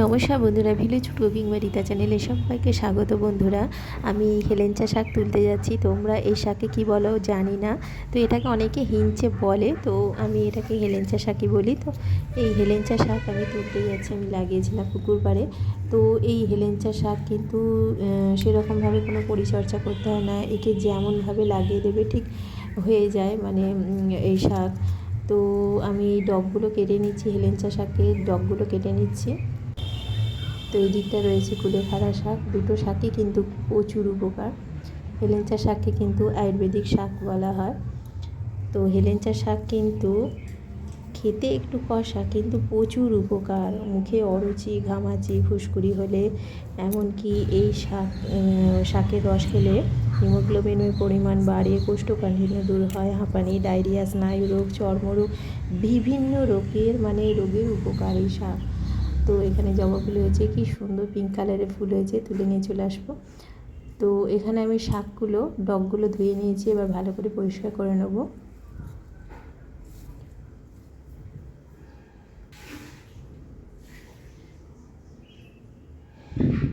নমস্কার বন্ধুরা village cooking বা রীতা চ্যানেলে সবাইকে স্বাগত বন্ধুরা। আমি হেলেঞ্চা শাক তুলতে যাচ্ছি। তোমরা এই শাকে কি বলো জানি না। তো এটাকে অনেকে হিঞ্চে বলে, তো আমি এটাকে হেলেঞ্চা শাকই বলি। তো এই হেলেঞ্চা শাক আমি তুলতে যাচ্ছি, আমি লাগিয়েছিলাম পুকুর পাড়ে। তো এই হেলেঞ্চা শাক কিন্তু সেরকমভাবে কোনো পরিচর্যা করতে হয় না। একে যেমনভাবে লাগিয়ে দেবে ঠিক হয়ে যায় মানে এই শাক। তো আমি ডগগুলো কেটে নিচ্ছি, হেলেঞ্চা শাকের ডগগুলো কেটে নিচ্ছি। তো এই দিকটা রয়েছে কুলেখাড়া শাক। দুটো শাকই কিন্তু প্রচুর উপকার। হেলেঞ্চা শাককে কিন্তু আয়ুর্বেদিক শাক বলা হয়। তো হেলেঞ্চা শাক কিন্তু খেতে একটু কষা, কিন্তু প্রচুর উপকার। মুখে অরুচি, ঘামাচি, ফুসকুড়ি হলে, এমনকি এই শাক শাকের রস খেলে হিমোগ্লোবিনের পরিমাণ বাড়ে কোষ্ঠকাঠিন্য দূর হয়। হাঁপানি, ডায়রিয়া স্নায়ু রোগ চর্মরোগ, বিভিন্ন রোগের মানে রোগের উপকার শাক। তো এখানে জবা ফুল হয়েছে, কি সুন্দর পিঙ্ক কালারের ফুল হয়েছে, তুলে নিয়ে চলে আসব। তো এখানে আমি শাকগুলো, ডগগুলো ধুয়ে নিয়েছি, এবার ভালো করে পরিষ্কার করে নেব। তো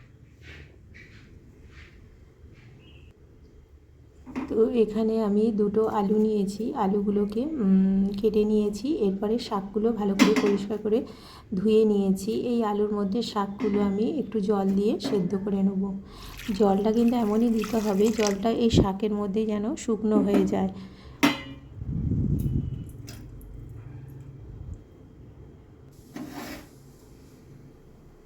এখানে আমি দুটো আলু নিয়েছি। আলুগুলোকে কেটে নিয়েছি। এরপরে শাকগুলো ভালো করে পরিষ্কার করে ধুয়ে নিয়েছি। এই আলুর মধ্যে শাকগুলো আমি একটু জল দিয়ে সেদ্ধ করে নেব। জলটা কিন্তু এমনই দিতে হবে, জলটা এই শাকের মধ্যে যেন শুকনো হয়ে যায়।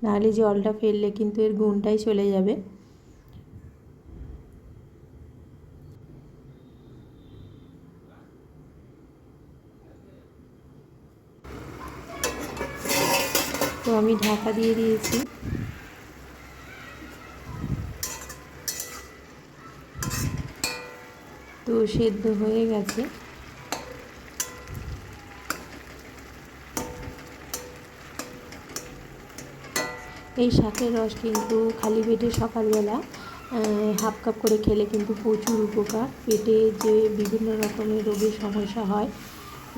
নাহলে জলটা ফেললে কিন্তু এর গুণটাই চলে যাবে। তো আমি ঢাকা দিয়ে দিয়েছি। তো সেদ্ধ হয়ে গেছে। এই শাকের রস কিন্তু খালি পেটে সকালবেলা হাফ কাপ করে খেলে কিন্তু প্রচুর উপকার। পেটে যে বিভিন্ন রকমের রোগের সমস্যা হয়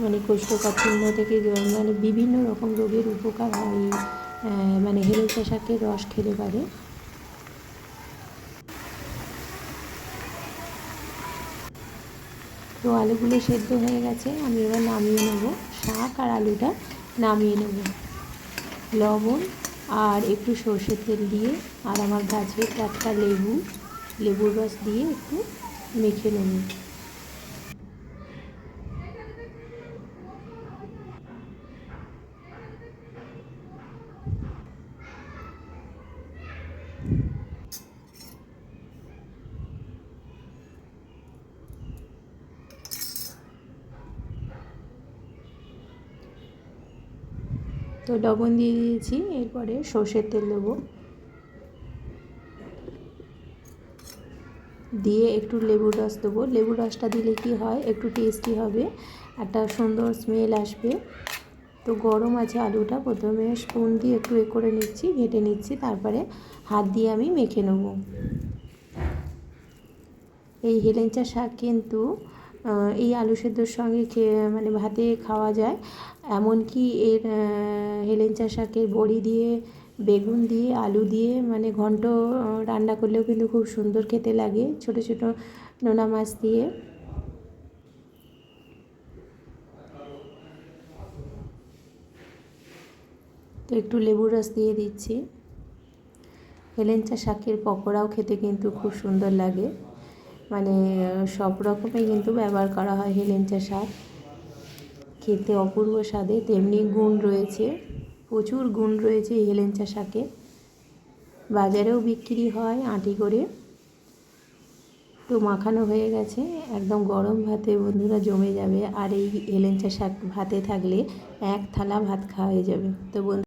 মানে কোষ্ঠকাঠিন্য থেকে মানে বিভিন্ন রকম রোগের উপকার হয় মানে হেলেঞ্চা শাকের রস খেতে পারে। তো আলুগুলো সেদ্ধ হয়ে গেছে, আমি এবার নামিয়ে নেব। শাক আর আলুটা নামিয়ে নেব। লবণ আর একটু সর্ষের তেল দিয়ে আর আমার গাছের টাটকা লেবু, লেবুর রস দিয়ে একটু মেখে নেব। তো লবণ দিয়ে দিয়েছি, এরপরে সর্ষের তেল দেবো। দিয়ে একটু লেবুর রস দেবো। লেবুর রসটা দিলে কি হয়, একটু টেস্টি হবে, একটা সুন্দর স্মেল আসবে। তো গরম আছে আলুটা, প্রথমে স্পুন দিয়ে একটু এ করে নিচ্ছি, ঘেটে নিচ্ছি, তারপরে হাত দিয়ে আমি মেখে নেব। এই হেলেঞ্চা শাক কিন্তু এই আলু সেদ্ধর সঙ্গে খেয়ে মানে ভাতে খাওয়া যায়। এমনকি এর হেলেঞ্চা শাকের বড়ি দিয়ে, বেগুন দিয়ে, আলু দিয়ে মানে ঘন্ট রান্না করলেও কিন্তু খুব সুন্দর খেতে লাগে ছোট ছোট নোনা মাছ দিয়ে। তো একটু লেবুর রস দিয়ে দিচ্ছি। হেলেঞ্চা শাকের পকোড়াও খেতে কিন্তু খুব সুন্দর লাগে। মানে সব রকমই কিন্তু ব্যবহার করা হয় হেলেঞ্চা শাক খেতে অপূর্ব স্বাদে। তেমনি গুণ রয়েছে, প্রচুর গুণ রয়েছে এই হেলেঞ্চা শাকে। বাজারেও বিক্রি হয় আটি করে। তো মাখানো হয়ে গেছে। একদম গরম ভাতে বন্ধুরা জমে যাবে। আর এই হেলেঞ্চা শাক ভাতে থাকলে এক থালা ভাত খাওয়া হয়ে যাবে। তো বন্ধু